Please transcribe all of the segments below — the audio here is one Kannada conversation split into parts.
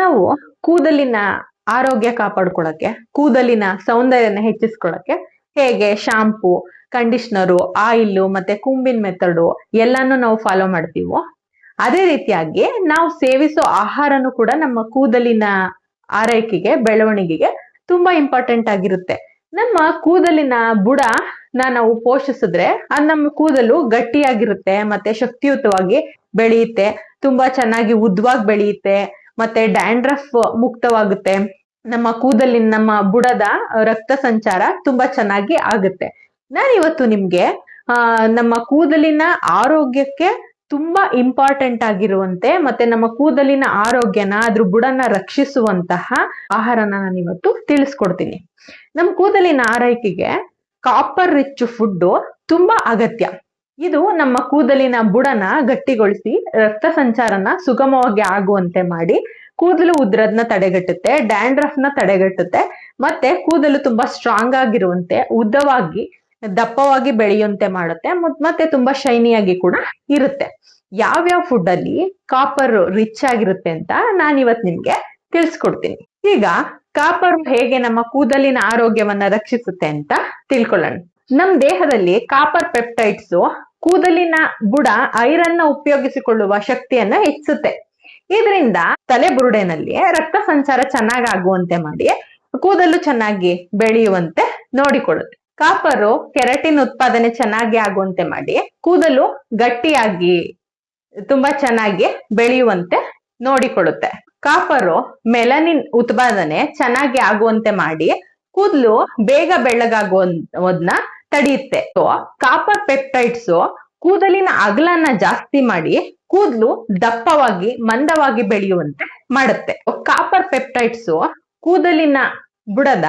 ನಾವು ಕೂದಲಿನ ಆರೋಗ್ಯ ಕಾಪಾಡ್ಕೊಳಕ್ಕೆ, ಕೂದಲಿನ ಸೌಂದರ್ಯನ ಹೆಚ್ಚಿಸ್ಕೊಳಕ್ಕೆ ಹೇಗೆ ಶಾಂಪೂ ಕಂಡೀಷ್ನರು ಆಯಿಲ್ ಮತ್ತೆ ಕುಂಬಿನ ಮೆಥಡು ಎಲ್ಲಾನು ನಾವು ಫಾಲೋ ಮಾಡ್ತೀವೋ, ಅದೇ ರೀತಿಯಾಗಿ ನಾವು ಸೇವಿಸೋ ಆಹಾರನು ಕೂಡ ನಮ್ಮ ಕೂದಲಿನ ಆರೈಕೆಗೆ, ಬೆಳವಣಿಗೆಗೆ ತುಂಬಾ ಇಂಪಾರ್ಟೆಂಟ್ ಆಗಿರುತ್ತೆ. ನಮ್ಮ ಕೂದಲಿನ ಬುಡ ನಾವು ಪೋಷಿಸಿದ್ರೆ ಅದು ನಮ್ಮ ಕೂದಲು ಗಟ್ಟಿಯಾಗಿರುತ್ತೆ, ಮತ್ತೆ ಶಕ್ತಿಯುತವಾಗಿ ಬೆಳೆಯುತ್ತೆ, ತುಂಬಾ ಚೆನ್ನಾಗಿ ಉದ್ದವಾಗಿ ಬೆಳೆಯುತ್ತೆ. ಮತ್ತೆ ಡ್ಯಾಂಡ್ರಫ್ ಮುಕ್ತವಾಗುತ್ತೆ. ನಮ್ಮ ಕೂದಲಿ ನಮ್ಮ ಬುಡದ ರಕ್ತ ಸಂಚಾರ ತುಂಬಾ ಚೆನ್ನಾಗಿ ಆಗುತ್ತೆ. ನಾನಿವತ್ತು ನಿಮ್ಗೆ, ಆ, ನಮ್ಮ ಕೂದಲಿನ ಆರೋಗ್ಯಕ್ಕೆ ತುಂಬಾ ಇಂಪಾರ್ಟೆಂಟ್ ಆಗಿರುವಂತೆ, ಮತ್ತೆ ನಮ್ಮ ಕೂದಲಿನ ಆರೋಗ್ಯನ, ಅದ್ರ ಬುಡನ ರಕ್ಷಿಸುವಂತಹ ಆಹಾರನ ನಾನು ಇವತ್ತು ತಿಳಿಸ್ಕೊಡ್ತೀನಿ. ನಮ್ಮ ಕೂದಲಿನ ಆರೈಕೆಗೆ ಕಾಪರ್ ರಿಚ್ ಫುಡ್ ತುಂಬಾ ಅಗತ್ಯ. ಇದು ನಮ್ಮ ಕೂದಲಿನ ಬುಡನ ಗಟ್ಟಿಗೊಳಿಸಿ ರಕ್ತ ಸಂಚಾರನ ಸುಗಮವಾಗಿ ಆಗುವಂತೆ ಮಾಡಿ ಕೂದಲು ಉದ್ರದ್ನ ತಡೆಗಟ್ಟುತ್ತೆ ಡ್ಯಾಂಡ್ರಫ್ನ ತಡೆಗಟ್ಟುತ್ತೆ, ಮತ್ತೆ ಕೂದಲು ತುಂಬಾ ಸ್ಟ್ರಾಂಗ್ ಆಗಿರುವಂತೆ, ಉದ್ದವಾಗಿ, ದಪ್ಪವಾಗಿ ಬೆಳೆಯುವಂತೆ ಮಾಡುತ್ತೆ, ಮತ್- ಮತ್ತೆ ತುಂಬಾ ಶೈನಿಯಾಗಿ ಕೂಡ ಇರುತ್ತೆ. ಯಾವ್ಯಾವ ಫುಡ್ ಅಲ್ಲಿ ಕಾಪರ್ ರಿಚ್ ಆಗಿರುತ್ತೆ ಅಂತ ನಾನು ಇವತ್ ನಿಮ್ಗೆ ತಿಳಿಸ್ಕೊಡ್ತೀನಿ. ಈಗ ಕಾಪರ್ ಹೇಗೆ ನಮ್ಮ ಕೂದಲಿನ ಆರೋಗ್ಯವನ್ನ ರಕ್ಷಿಸುತ್ತೆ ಅಂತ ತಿಳ್ಕೊಳ್ಳೋಣ. ನಮ್ ದೇಹದಲ್ಲಿ ಕಾಪರ್ ಪೆಪ್ಟೈಡ್ಸ್ ಕೂದಲಿನ ಬುಡ ಐರನ್ನ ಉಪಯೋಗಿಸಿಕೊಳ್ಳುವ ಶಕ್ತಿಯನ್ನ ಹೆಚ್ಚಿಸುತ್ತೆ. ಇದರಿಂದ ತಲೆ ಬುರುಡೆನಲ್ಲಿ ರಕ್ತ ಸಂಚಾರ ಚೆನ್ನಾಗಿ ಆಗುವಂತೆ ಮಾಡಿ ಕೂದಲು ಚೆನ್ನಾಗಿ ಬೆಳೆಯುವಂತೆ ನೋಡಿಕೊಳ್ಳುತ್ತೆ. ಕಾಪರು ಕೆರಟಿನ್ ಉತ್ಪಾದನೆ ಚೆನ್ನಾಗಿ ಆಗುವಂತೆ ಮಾಡಿ ಕೂದಲು ಗಟ್ಟಿಯಾಗಿ, ತುಂಬಾ ಚೆನ್ನಾಗಿ ಬೆಳೆಯುವಂತೆ ನೋಡಿಕೊಳ್ಳುತ್ತೆ. ಕಾಪರು ಮೆಲನಿನ್ ಉತ್ಪಾದನೆ ಚೆನ್ನಾಗಿ ಆಗುವಂತೆ ಮಾಡಿ ಕೂದಲು ಬೇಗ ಬೆಳ್ಳಗಾಗುವುದನ್ನ ತಡೆಯುತ್ತೆ. ಕಾಪರ್ ಪೆಪ್ಟೈಡ್ಸ್ ಕೂದಲಿನ ಅಗಲನ್ನ ಜಾಸ್ತಿ ಮಾಡಿ ಕೂದಲು ದಪ್ಪವಾಗಿ, ಮಂದವಾಗಿ ಬೆಳೆಯುವಂತೆ ಮಾಡುತ್ತೆ. ಕಾಪರ್ ಪೆಪ್ಟೈಡ್ಸ್ ಕೂದಲಿನ ಬುಡದ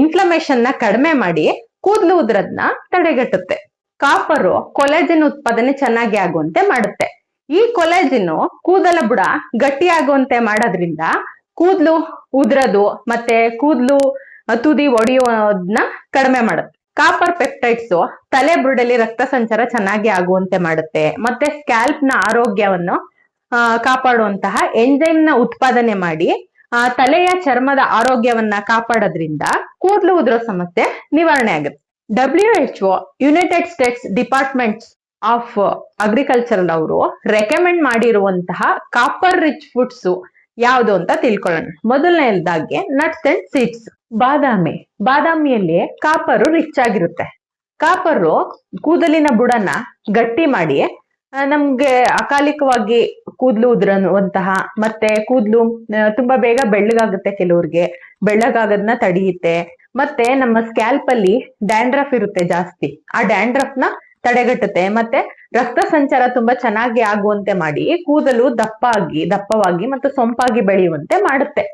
ಇನ್ಫ್ಲಮೇಷನ್ನ ಕಡಿಮೆ ಮಾಡಿ ಕೂದಲು ಉದ್ರದ್ನ ತಡೆಗಟ್ಟುತ್ತೆ. ಕಾಪರು ಕೊಲೆಜಿನ್ ಉತ್ಪಾದನೆ ಚೆನ್ನಾಗಿ ಆಗುವಂತೆ ಮಾಡುತ್ತೆ. ಈ ಕೊಲೆಜಿನ್ ಕೂದಲ ಬುಡ ಗಟ್ಟಿಯಾಗುವಂತೆ ಮಾಡೋದ್ರಿಂದ ಕೂದಲು ಉದ್ರದು ಮತ್ತೆ ಕೂದಲು ತುದಿ ಒಡೆಯೋದನ್ನ ಕಡಿಮೆ ಮಾಡುತ್ತೆ. ಕಾಪರ್ ಪೆಪ್ಟೈಡ್ಸ್ ತಲೆ ಬುರುಡಲ್ಲಿ ರಕ್ತ ಸಂಚಾರ ಚೆನ್ನಾಗಿ ಆಗುವಂತೆ ಮಾಡುತ್ತೆ. ಮತ್ತೆ ಸ್ಕ್ಯಾಲ್ಪ್ನ ಆರೋಗ್ಯವನ್ನು ಕಾಪಾಡುವಂತಹ ಎಂಜೈಮ್ನ ಉತ್ಪಾದನೆ ಮಾಡಿ ಆ, ತಲೆಯ ಚರ್ಮದ ಆರೋಗ್ಯವನ್ನ ಕಾಪಾಡೋದ್ರಿಂದ ಕೂದಲು ಉದುರೋ ಸಮಸ್ಯೆ ನಿವಾರಣೆ ಆಗುತ್ತೆ. W H O United States departments of agriculture ಅವರು ರೆಕಮೆಂಡ್ ಮಾಡಿರುವಂತಹ ಕಾಪರ್ ರಿಚ್ ಫುಡ್ಸ್ ಯಾವುದು ಅಂತ ತಿಳ್ಕೊಳ್ಳೋಣ. ಮೊದಲನೇದಾಗಿ ನಟ್ಸ್ ಅಂಡ್ ಸೀಡ್ಸ್ ಬಾದಾಮಿ. ಬಾದಾಮಿಯಲ್ಲಿ ಕಾಪರು ರಿಚ್ ಆಗಿರುತ್ತೆ. ಕಾಪರು ಕೂದಲಿನ ಬುಡನ ಗಟ್ಟಿ ಮಾಡಿ ನಮ್ಗೆ ಅಕಾಲಿಕವಾಗಿ ಕೂದಲು ಉದ್ರಂತಹ ಮತ್ತೆ ಕೂದಲು ತುಂಬಾ ಬೇಗ ಬೆಳ್ಳಗಾಗುತ್ತೆ ಕೆಲವ್ರಿಗೆ. ಬೆಳ್ಳಗಾಗೋದನ್ನ ತಡೆಯುತ್ತೆ. ಮತ್ತೆ ನಮ್ಮ ಸ್ಕ್ಯಾಲ್ಪ್ ಅಲ್ಲಿ ಡ್ಯಾಂಡ್ರಫ್ ಇರುತ್ತೆ ಜಾಸ್ತಿ. ಆ ಡ್ಯಾಂಡ್ರಫ್ನ ತಡೆಗಟ್ಟುತ್ತೆ. ಮತ್ತೆ ರಕ್ತ ಸಂಚಾರ ತುಂಬಾ ಚೆನ್ನಾಗಿ ಆಗುವಂತೆ ಮಾಡಿ ಕೂದಲು ದಪ್ಪಾಗಿ, ದಪ್ಪವಾಗಿ ಮತ್ತು ಸೊಂಪಾಗಿ ಬೆಳೆಯುವಂತೆ ಮಾಡುತ್ತೆ.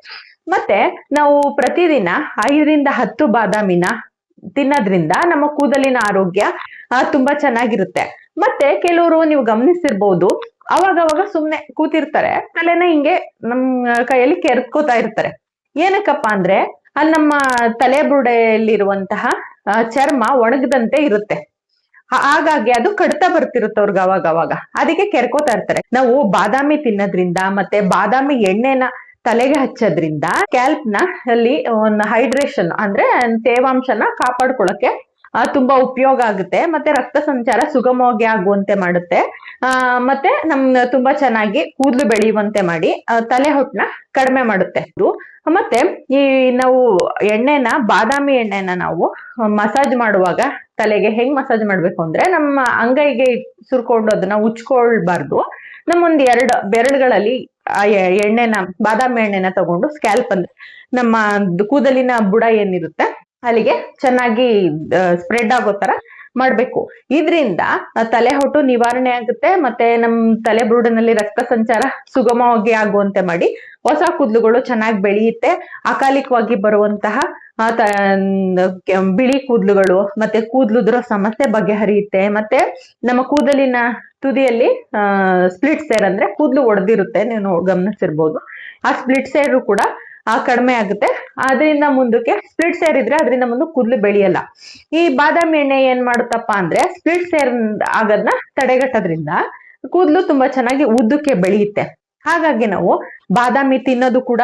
ಮತ್ತೆ ನಾವು ಪ್ರತಿದಿನ ಐದರಿಂದ ಹತ್ತು ಬಾದಾಮಿನ ತಿನ್ನೋದ್ರಿಂದ ನಮ್ಮ ಕೂದಲಿನ ಆರೋಗ್ಯ ತುಂಬಾ ಚೆನ್ನಾಗಿರುತ್ತೆ. ಮತ್ತೆ ಕೆಲವರು ನೀವು ಗಮನಿಸಿರ್ಬೋದು, ಅವಾಗವಾಗ ಅವಾಗ ಸುಮ್ನೆ ಕೂತಿರ್ತಾರೆ. ತಲೆನ ಹಿಂಗೆ ನಮ್ ಕೈಯಲ್ಲಿ ಕೆರ್ಕೋತಾ ಇರ್ತಾರೆ. ಏನಕ್ಕಪ್ಪ ಅಂದ್ರೆ ಅಲ್ಲಿ ನಮ್ಮ ತಲೆ ಬುರುಡೆಯಲ್ಲಿರುವಂತಹ ಚರ್ಮ ಒಣಗದಂತೆ ಇರುತ್ತೆ. ಹಾಗಾಗಿ ಅದು ಕಡ್ತಾ ಬರ್ತಿರುತ್ತೆ ಅವ್ರಿಗೆ ಅವಾಗ ಅವಾಗ. ಅದಕ್ಕೆ ಕೆರ್ಕೋತಾ ಇರ್ತಾರೆ. ನಾವು ಬಾದಾಮಿ ತಿನ್ನೋದ್ರಿಂದ ಮತ್ತೆ ಬಾದಾಮಿ ಎಣ್ಣೆನ ತಲೆಗೆ ಹಚ್ಚೋದ್ರಿಂದ ಕ್ಯಾಲ್ಪ್ನ ನ ಅಲ್ಲಿ ಒಂದು ಹೈಡ್ರೇಷನ್ ಅಂದ್ರೆ ತೇವಾಂಶನ ಕಾಪಾಡ್ಕೊಳಕ್ಕೆ ತುಂಬಾ ಉಪಯೋಗ ಆಗುತ್ತೆ. ಮತ್ತೆ ರಕ್ತ ಸಂಚಾರ ಸುಗಮವಾಗಿ ಆಗುವಂತೆ ಮಾಡುತ್ತೆ. ಆ, ಮತ್ತೆ ನಮ್, ತುಂಬಾ ಚೆನ್ನಾಗಿ ಕೂದಲು ಬೆಳೆಯುವಂತೆ ಮಾಡಿ ತಲೆ ಹೊಟ್ಟನ ಕಡಿಮೆ ಮಾಡುತ್ತೆ. ಮತ್ತೆ ಈ ನಾವು ಎಣ್ಣೆನ, ಬಾದಾಮಿ ಎಣ್ಣೆನ ನಾವು ಮಸಾಜ್ ಮಾಡುವಾಗ ತಲೆಗೆ ಹೆಂಗ್ ಮಸಾಜ್ ಮಾಡ್ಬೇಕು ಅಂದ್ರೆ ನಮ್ಮ ಅಂಗೈಗೆ ಸುರ್ಕೊಂಡು ಅದನ್ನ ಉಚ್ಕೊಳ್ಬಾರ್ದು. ನಮ್ಮೊಂದ್ ಎರಡ್ ಬೆರಳುಗಳಲ್ಲಿ ಆ ಎಣ್ಣೆನ, ಬಾದಾಮಿ ಎಣ್ಣೆನ ತಗೊಂಡು ಸ್ಕ್ಯಾಲ್ಪ್ ಅಂದ್ರೆ ನಮ್ಮ ಕೂದಲಿನ ಬುಡ ಏನಿರುತ್ತೆ ಅಲ್ಲಿಗೆ ಚೆನ್ನಾಗಿ ಸ್ಪ್ರೆಡ್ ಆಗೋ ತರ ಮಾಡ್ಬೇಕು. ಇದರಿಂದ ತಲೆ ಹೊಟ್ಟು ನಿವಾರಣೆ ಆಗುತ್ತೆ, ಮತ್ತೆ ನಮ್ ತಲೆ ಬ್ರೂಡಿನಲ್ಲಿ ರಕ್ತ ಸಂಚಾರ ಸುಗಮವಾಗಿ ಆಗುವಂತೆ ಮಾಡಿ, ಹೊಸ ಕೂದಲುಗಳು ಚೆನ್ನಾಗಿ ಬೆಳೆಯುತ್ತೆ, ಅಕಾಲಿಕವಾಗಿ ಬರುವಂತಹ ಬಿಳಿ ಕೂದಲುಗಳು, ಮತ್ತೆ ಕೂದಲುದ್ರ ಸಮಸ್ಯೆ ಬಗೆಹರಿಯುತ್ತೆ, ಮತ್ತೆ ನಮ್ಮ ಕೂದಲಿನ ತುದಿಯಲ್ಲಿ ಸ್ಪ್ಲಿಟ್ ಸೇರ್ ಅಂದ್ರೆ ಕೂದಲು ಒಡೆದಿರುತ್ತೆ, ನೀವು ಗಮನಿಸಿರ್ಬೋದು. ಆ ಸ್ಪ್ಲಿಟ್ ಸೇರು ಕೂಡ ಆ ಕಡಿಮೆ ಆಗುತ್ತೆ. ಅದರಿಂದ ಮುಂದಕ್ಕೆ ಸ್ಪ್ಲಿಟ್ ಸೇರ್ ಇದ್ರೆ ಅದರಿಂದ ಮುಂದೆ ಕೂದಲು ಬೆಳೆಯಲ್ಲ. ಈ ಬಾದಾಮಿ ಎಣ್ಣೆ ಏನ್ ಮಾಡುತ್ತಪ್ಪ ಅಂದ್ರೆ ಸ್ಪ್ಲಿಟ್ ಸೇರ್ ಆಗೋದನ್ನ ತಡೆಗಟ್ಟೋದ್ರಿಂದ ಕೂದಲು ತುಂಬಾ ಚೆನ್ನಾಗಿ ಉದ್ದಕ್ಕೆ ಬೆಳೆಯುತ್ತೆ. ಹಾಗಾಗಿ ನಾವು ಬಾದಾಮಿ ತಿನ್ನೋದು ಕೂಡ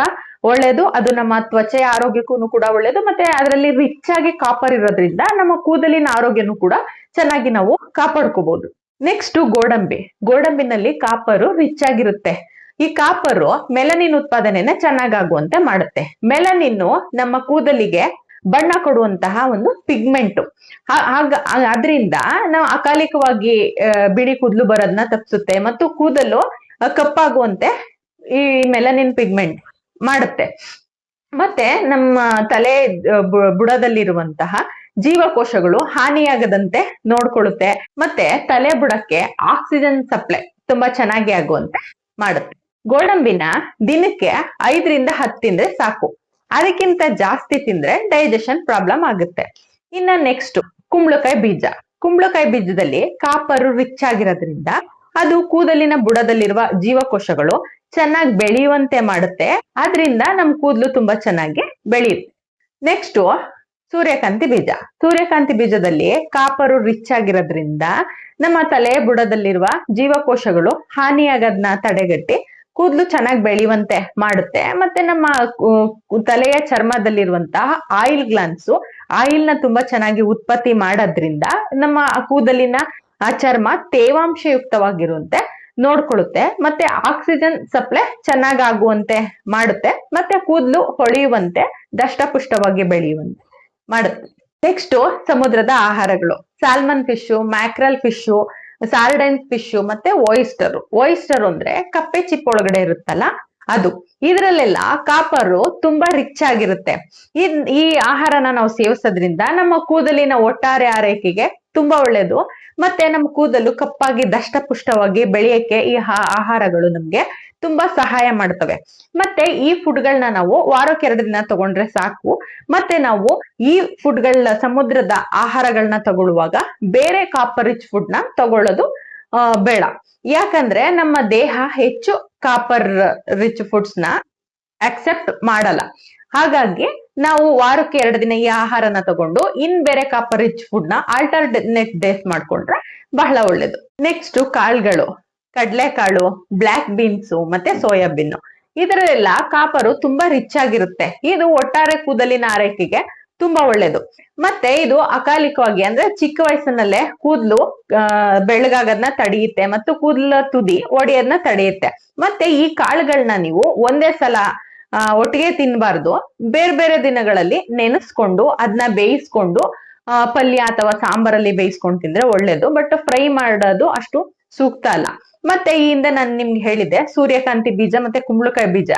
ಒಳ್ಳೇದು, ಅದು ನಮ್ಮ ತ್ವಚೆಯ ಆರೋಗ್ಯಕ್ಕೂ ಕೂಡ ಒಳ್ಳೇದು, ಮತ್ತೆ ಅದರಲ್ಲಿ ರಿಚ್ ಆಗಿ ಕಾಪರ್ ಇರೋದ್ರಿಂದ ನಮ್ಮ ಕೂದಲಿನ ಆರೋಗ್ಯನೂ ಕೂಡ ಚೆನ್ನಾಗಿ ನಾವು ಕಾಪಾಡ್ಕೋಬಹುದು ನೆಕ್ಸ್ಟ್ ಗೋಡಂಬಿ. ಗೋಡಂಬಿನಲ್ಲಿ ಕಾಪರು ರಿಚ್ ಆಗಿರುತ್ತೆ. ಈ ಕಾಪರು ಮೆಲನಿನ್ ಉತ್ಪಾದನೆಯನ್ನ ಚೆನ್ನಾಗಾಗುವಂತೆ ಮಾಡುತ್ತೆ. ಮೆಲನಿನ್ ನಮ್ಮ ಕೂದಲಿಗೆ ಬಣ್ಣ ಕೊಡುವಂತಹ ಒಂದು ಪಿಗ್ಮೆಂಟ್. ಅದರಿಂದ ನಾವು ಅಕಾಲಿಕವಾಗಿ ಬಿಳಿ ಕೂದಲು ಬರೋದನ್ನ ತಪ್ಪಿಸುತ್ತೆ ಮತ್ತು ಕೂದಲು ಕಪ್ಪಾಗುವಂತೆ ಈ ಮೆಲನಿನ್ ಪಿಗ್ಮೆಂಟ್ ಮಾಡುತ್ತೆ. ಮತ್ತೆ ನಮ್ಮ ತಲೆ ಬುಡದಲ್ಲಿರುವಂತಹ ಜೀವಕೋಶಗಳು ಹಾನಿಯಾಗದಂತೆ ನೋಡ್ಕೊಳ್ಳುತ್ತೆ. ಮತ್ತೆ ತಲೆ ಬುಡಕ್ಕೆ ಆಕ್ಸಿಜನ್ ಸಪ್ಲೈ ತುಂಬಾ ಚೆನ್ನಾಗಿ ಆಗುವಂತೆ ಮಾಡುತ್ತೆ. ಗೋಡಂಬಿನ ದಿನಕ್ಕೆ ಐದರಿಂದ ಹತ್ತು ತಿಂದ್ರೆ ಸಾಕು. ಅದಕ್ಕಿಂತ ಜಾಸ್ತಿ ತಿಂದ್ರೆ ಡೈಜೆಷನ್ ಪ್ರಾಬ್ಲಮ್ ಆಗುತ್ತೆ. ಇನ್ನ ನೆಕ್ಸ್ಟ್ ಕುಂಬಳಕಾಯಿ ಬೀಜ. ಕುಂಬಳಕಾಯಿ ಬೀಜದಲ್ಲಿ ಕಾಪರು ರಿಚ್ ಆಗಿರೋದ್ರಿಂದ ಅದು ಕೂದಲಿನ ಬುಡದಲ್ಲಿರುವ ಜೀವಕೋಶಗಳು ಚೆನ್ನಾಗಿ ಬೆಳೆಯುವಂತೆ ಮಾಡುತ್ತೆ. ಅದರಿಂದ ನಮ್ ಕೂದಲು ತುಂಬಾ ಚೆನ್ನಾಗಿ ಬೆಳೆಯುತ್ತೆ. ನೆಕ್ಸ್ಟ್ ಸೂರ್ಯಕಾಂತಿ ಬೀಜ. ಸೂರ್ಯಕಾಂತಿ ಬೀಜದಲ್ಲಿ ಕಾಪರು ರಿಚ್ ಆಗಿರೋದ್ರಿಂದ ನಮ್ಮ ತಲೆ ಬುಡದಲ್ಲಿರುವ ಜೀವಕೋಶಗಳು ಹಾನಿಯಾಗದ್ನ ತಡೆಗಟ್ಟಿ ಕೂದಲು ಚೆನ್ನಾಗಿ ಬೆಳೆಯುವಂತೆ ಮಾಡುತ್ತೆ. ಮತ್ತೆ ನಮ್ಮ ತಲೆಯ ಚರ್ಮದಲ್ಲಿರುವಂತಹ ಆಯಿಲ್ ಗ್ಲಾನ್ಸು ಆಯಿಲ್ನ ತುಂಬಾ ಚೆನ್ನಾಗಿ ಉತ್ಪತ್ತಿ ಮಾಡೋದ್ರಿಂದ ನಮ್ಮ ಕೂದಲಿನ, ಆ ಚರ್ಮ ತೇವಾಂಶಯುಕ್ತವಾಗಿರುವಂತೆ ನೋಡ್ಕೊಳ್ಳುತ್ತೆ. ಮತ್ತೆ ಆಕ್ಸಿಜನ್ ಸಪ್ಲೈ ಚೆನ್ನಾಗಾಗುವಂತೆ ಮಾಡುತ್ತೆ. ಮತ್ತೆ ಕೂದಲು ಹೊಳೆಯುವಂತೆ, ದಷ್ಟಪುಷ್ಟವಾಗಿ ಬೆಳೆಯುವಂತೆ ಮಾಡುತ್ತೆ. ನೆಕ್ಸ್ಟ್ ಸಮುದ್ರದ ಆಹಾರಗಳು. Salmon fish mackerel fish sardines fish ಮತ್ತೆ ಓಯಿಸ್ಟರ್ ಓಯಿಸ್ಟರ್ ಅಂದ್ರೆ ಕಪ್ಪೆ ಚಿಪ್ ಒಳಗಡೆ ಇರುತ್ತಲ್ಲ, ಅದು. ಇದ್ರಲ್ಲೆಲ್ಲ ಕಾಪರ್ ತುಂಬಾ ರಿಚ್ ಆಗಿರುತ್ತೆ. ಈ ಆಹಾರನ ನಾವು ಸೇವಿಸೋದ್ರಿಂದ ನಮ್ಮ ಕೂದಲಿನ ಒಟ್ಟಾರೆ ಆರೈಕೆಗೆ ತುಂಬಾ ಒಳ್ಳೇದು. ಮತ್ತೆ ನಮ್ಮ ಕೂದಲು ಕಪ್ಪಾಗಿ ದಷ್ಟಪುಷ್ಟವಾಗಿ ಬೆಳೆಯಕ್ಕೆ ಈ ಆಹಾರಗಳು ನಮ್ಗೆ ತುಂಬಾ ಸಹಾಯ ಮಾಡ್ತವೆ ಮತ್ತೆ ಈ ಫುಡ್ಗಳನ್ನ ನಾವು ವಾರಕ್ಕೆ ಎರಡು ದಿನ ತಗೊಂಡ್ರೆ ಸಾಕು. ಮತ್ತೆ ನಾವು ಈ ಫುಡ್ಗಳ ಸಮುದ್ರದ ಆಹಾರಗಳನ್ನ ತಗೊಳ್ಳುವಾಗ ಬೇರೆ ಕಾಪರ್ ರಿಚ್ ಫುಡ್ನ ತಗೊಳ್ಳೋದು ಬೇಡ. ಯಾಕಂದ್ರೆ ನಮ್ಮ ದೇಹ ಹೆಚ್ಚು ಕಾಪರ್ ರಿಚ್ ಫುಡ್ಸ್ನ ಅಕ್ಸೆಪ್ಟ್ ಮಾಡಲ್ಲ. ಹಾಗಾಗಿ ನಾವು ವಾರಕ್ಕೆ ಎರಡು ದಿನ ಈ ಆಹಾರನ ತಗೊಂಡು ಇನ್ ಬೇರೆ ಕಾಪರ್ ರಿಚ್ ಫುಡ್ನ ಆಲ್ಟರ್ನೇಟ್ ಡೇಸ್ ಮಾಡ್ಕೊಂಡ್ರೆ ಬಹಳ ಒಳ್ಳೇದು. ನೆಕ್ಸ್ಟ್ ಕಾಳುಗಳು. ಕಡಲೆಕಾಳು ಬ್ಲಾಕ್ ಬೀನ್ಸ್ ಮತ್ತೆ ಸೋಯಾಬೀನ್. ಇದರಲ್ಲೆಲ್ಲ ಕಾಪರು ತುಂಬಾ ರಿಚ್ ಆಗಿರುತ್ತೆ. ಇದು ಒಟ್ಟಾರೆ ಕೂದಲಿನ ಆರೈಕೆಗೆ ತುಂಬಾ ಒಳ್ಳೇದು. ಮತ್ತೆ ಇದು ಅಕಾಲಿಕವಾಗಿ ಅಂದ್ರೆ ಚಿಕ್ಕ ವಯಸ್ಸಿನಲ್ಲೇ ಕೂದಲು, ಆ, ಬೆಳ್ಳಗಾಗದ್ನ ತಡೆಯುತ್ತೆ ಮತ್ತು ಕೂದಲ ತುದಿ ಒಡೆಯೋದನ್ನ ತಡೆಯುತ್ತೆ. ಮತ್ತೆ ಈ ಕಾಳುಗಳನ್ನ ನೀವು ಒಂದೇ ಸಲ ಒಟ್ಟಿಗೆ ತಿನ್ಬಾರ್ದು. ಬೇರೆ ಬೇರೆ ದಿನಗಳಲ್ಲಿ ನೆನೆಸ್ಕೊಂಡು ಅದನ್ನ ಬೇಯಿಸ್ಕೊಂಡು ಪಲ್ಯ ಅಥವಾ ಸಾಂಬಾರಲ್ಲಿ ಬೇಯಿಸ್ಕೊಂಡು ತಿಂದ್ರೆ ಒಳ್ಳೇದು. ಬಟ್ ಫ್ರೈ ಮಾಡೋದು ಅಷ್ಟು ಸೂಕ್ತ ಅಲ್ಲ. ಮತ್ತೆ ಈ ಹಿಂದೆ ನಾನು ನಿಮ್ಗೆ ಹೇಳಿದ್ದೆ, ಸೂರ್ಯಕಾಂತಿ ಬೀಜ ಮತ್ತೆ ಕುಂಬಳಕಾಯಿ ಬೀಜ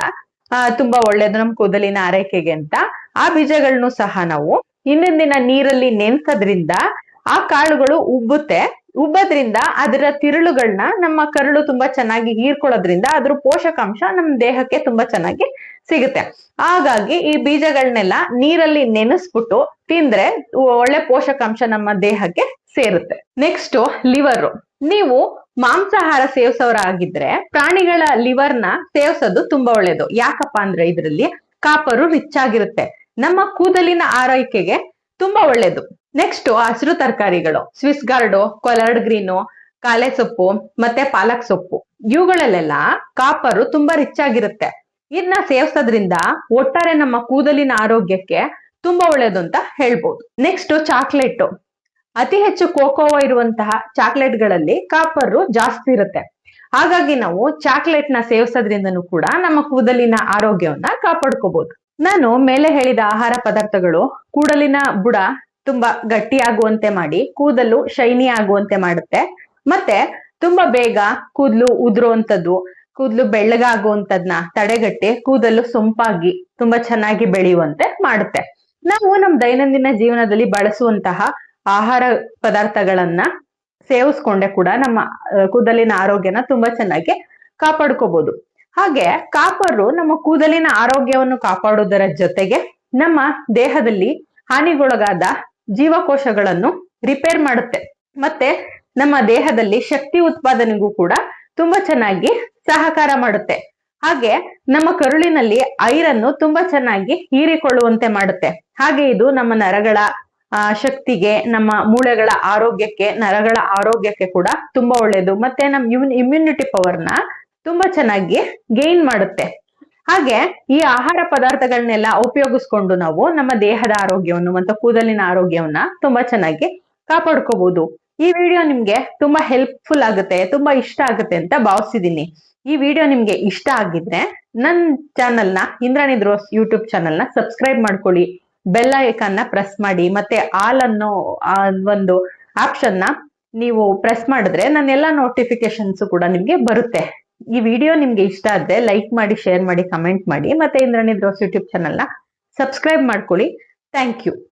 ತುಂಬಾ ಒಳ್ಳೇದು ನಮ್ ಕೂದಲಿನ ಆರೈಕೆಗೆ ಅಂತ. ಆ ಬೀಜಗಳನ್ನು ಸಹ ನಾವು ಹಿಂದಿನ ದಿನ ನೀರಲ್ಲಿ ನೆನ್ಸೋದ್ರಿಂದ ಆ ಕಾಳುಗಳು ಉಬ್ಬುತ್ತೆ. ಉಬ್ಬೋದ್ರಿಂದ ಅದರ ತಿರುಳುಗಳನ್ನ ನಮ್ಮ ಕರುಳು ತುಂಬಾ ಚೆನ್ನಾಗಿ ಹೀರ್ಕೊಳ್ಳೋದ್ರಿಂದ ಅದ್ರ ಪೋಷಕಾಂಶ ನಮ್ಮ ದೇಹಕ್ಕೆ ತುಂಬಾ ಚೆನ್ನಾಗಿ ಸಿಗುತ್ತೆ. ಹಾಗಾಗಿ ಈ ಬೀಜಗಳನ್ನೆಲ್ಲ ನೀರಲ್ಲಿ ನೆನೆಸ್ಬಿಟ್ಟು ತಿಂದ್ರೆ ಒಳ್ಳೆ ಪೋಷಕಾಂಶ ನಮ್ಮ ದೇಹಕ್ಕೆ ಸೇರುತ್ತೆ. ನೆಕ್ಸ್ಟ್ ಲಿವರ್ ನೀವು ಮಾಂಸಾಹಾರ ಸೇವಿಸೋರಾಗಿದ್ರೆ ಪ್ರಾಣಿಗಳ ಲಿವರ್ನ ಸೇವಿಸೋದು ತುಂಬಾ ಒಳ್ಳೇದು. ಯಾಕಪ್ಪ ಅಂದ್ರೆ ಇದರಲ್ಲಿ ಕಾಪರು ರಿಚ್ ಆಗಿರುತ್ತೆ ನಮ್ಮ ಕೂದಲಿನ ಆರೈಕೆಗೆ ತುಂಬಾ ಒಳ್ಳೇದು. ನೆಕ್ಸ್ಟ್ ಹಸಿರು ತರಕಾರಿಗಳು Swiss chard collard green kale ಸೊಪ್ಪು, ಮತ್ತೆ ಪಾಲಕ್ ಸೊಪ್ಪು. ಇವುಗಳಲ್ಲೆಲ್ಲ ಕಾಪರು ತುಂಬಾ ರಿಚ್ ಆಗಿರುತ್ತೆ ಇದನ್ನ ಸೇವಿಸೋದ್ರಿಂದ ಒಟ್ಟಾರೆ ನಮ್ಮ ಕೂದಲಿನ ಆರೋಗ್ಯಕ್ಕೆ ತುಂಬಾ ಒಳ್ಳೇದು ಅಂತ ಹೇಳ್ಬೋದು. ನೆಕ್ಸ್ಟ್ ಚಾಕ್ಲೇಟ್ ಅತಿ ಹೆಚ್ಚು ಕೋಕೋವ ಇರುವಂತಹ ಚಾಕ್ಲೇಟ್ಗಳಲ್ಲಿ ಕಾಪರು ಜಾಸ್ತಿ ಇರುತ್ತೆ. ಹಾಗಾಗಿ ನಾವು ಚಾಕ್ಲೇಟ್ನ ಸೇವಿಸೋದ್ರಿಂದನೂ ಕೂಡ ನಮ್ಮ ಕೂದಲಿನ ಆರೋಗ್ಯವನ್ನ ಕಾಪಾಡ್ಕೋಬಹುದು ನಾನು ಮೇಲೆ ಹೇಳಿದ ಆಹಾರ ಪದಾರ್ಥಗಳು ಕೂದಲಿನ ಬುಡ ತುಂಬಾ ಗಟ್ಟಿಯಾಗುವಂತೆ ಮಾಡಿ, ಕೂದಲು ಶೈನಿ ಆಗುವಂತೆ ಮಾಡುತ್ತೆ. ಮತ್ತೆ ತುಂಬಾ ಬೇಗ ಕೂದಲು ಉದುರುವಂತದ್ದು ಕೂದಲು ಬೆಳ್ಳಗಾಗುವಂತದ್ನ ತಡೆಗಟ್ಟಿ ಕೂದಲು ಸೊಂಪಾಗಿ ತುಂಬಾ ಚೆನ್ನಾಗಿ ಬೆಳೆಯುವಂತೆ ಮಾಡುತ್ತೆ. ನಾವು ನಮ್ಮ ದೈನಂದಿನ ಜೀವನದಲ್ಲಿ ಬಳಸುವಂತಹ ಆಹಾರ ಪದಾರ್ಥಗಳನ್ನ ಸೇವಿಸ್ಕೊಂಡೆ ಕೂಡ ನಮ್ಮ ಕೂದಲಿನ ಆರೋಗ್ಯನ ತುಂಬಾ ಚೆನ್ನಾಗಿ ಕಾಪಾಡ್ಕೋಬಹುದು ಹಾಗೆ ಕಾಪರು ನಮ್ಮ ಕೂದಲಿನ ಆರೋಗ್ಯವನ್ನು ಕಾಪಾಡುವುದರ ಜೊತೆಗೆ ನಮ್ಮ ದೇಹದಲ್ಲಿ ಹಾನಿಗೊಳಗಾದ ಜೀವಕೋಶಗಳನ್ನು ರಿಪೇರ್ ಮಾಡುತ್ತೆ. ಮತ್ತೆ ನಮ್ಮ ದೇಹದಲ್ಲಿ ಶಕ್ತಿ ಉತ್ಪಾದನೆಗೂ ಕೂಡ ತುಂಬಾ ಚೆನ್ನಾಗಿ ಸಹಕಾರ ಮಾಡುತ್ತೆ. ಹಾಗೆ ನಮ್ಮ ಕರುಳಿನಲ್ಲಿ ಐರನ್ನು ತುಂಬಾ ಚೆನ್ನಾಗಿ ಹೀರಿಕೊಳ್ಳುವಂತೆ ಮಾಡುತ್ತೆ. ಹಾಗೆ ಇದು ನಮ್ಮ ನರಗಳ ಆ, ಶಕ್ತಿಗೆ ನಮ್ಮ ಮೂಳೆಗಳ ಆರೋಗ್ಯಕ್ಕೆ ನರಗಳ ಆರೋಗ್ಯಕ್ಕೆ ಕೂಡ ತುಂಬಾ ಒಳ್ಳೇದು. ಮತ್ತೆ ನಮ್ ಇಮ್ಯುನಿಟಿ ಪವರ್ನ ತುಂಬಾ ಚೆನ್ನಾಗಿ ಗೇನ್ ಮಾಡುತ್ತೆ. ಹಾಗೆ ಈ ಆಹಾರ ಪದಾರ್ಥಗಳನ್ನೆಲ್ಲ ಉಪಯೋಗಿಸ್ಕೊಂಡು ನಾವು ನಮ್ಮ ದೇಹದ ಆರೋಗ್ಯವನ್ನು ಮತ್ತು ಕೂದಲಿನ ಆರೋಗ್ಯವನ್ನ ತುಂಬಾ ಚೆನ್ನಾಗಿ ಕಾಪಾಡ್ಕೋಬಹುದು ಈ ವಿಡಿಯೋ ನಿಮ್ಗೆ ತುಂಬಾ ಹೆಲ್ಪ್ಫುಲ್ ಆಗುತ್ತೆ ತುಂಬಾ ಇಷ್ಟ ಆಗುತ್ತೆ ಅಂತ ಭಾವಿಸಿದೀನಿ ಈ ವಿಡಿಯೋ ನಿಮ್ಗೆ ಇಷ್ಟ ಆಗಿದ್ರೆ ನನ್ನ ಚಾನಲ್ನ ಇಂದ್ರಾಣಿ ದ್ರೋಸ್ ಯೂಟ್ಯೂಬ್ ಚಾನಲ್ನ ಸಬ್ಸ್ಕ್ರೈಬ್ ಮಾಡ್ಕೊಳ್ಳಿ. ಬೆಲ್ ಐಕನ್ನ ಪ್ರೆಸ್ ಮಾಡಿ, ಮತ್ತೆ ಆಲ್ ಅನ್ನೋ ಒಂದು ಆಪ್ಷನ್ನ ನೀವು ಪ್ರೆಸ್ ಮಾಡಿದ್ರೆ ನನ್ನ ಎಲ್ಲಾ ನೋಟಿಫಿಕೇಶನ್ಸ್ ಕೂಡ ನಿಮ್ಗೆ ಬರುತ್ತೆ. ಈ ವಿಡಿಯೋ ನಿಮ್ಗೆ ಇಷ್ಟ ಆದ್ರೆ ಲೈಕ್ ಮಾಡಿ ಶೇರ್ ಮಾಡಿ ಕಮೆಂಟ್ ಮಾಡಿ, ಮತ್ತೆ ಇಂದ್ರನಿದ್ರೋಸ್ ಯೂಟ್ಯೂಬ್ನ ಸಬ್ಸ್ಕ್ರೈಬ್ ಮಾಡ್ಕೊಳ್ಳಿ. Thank you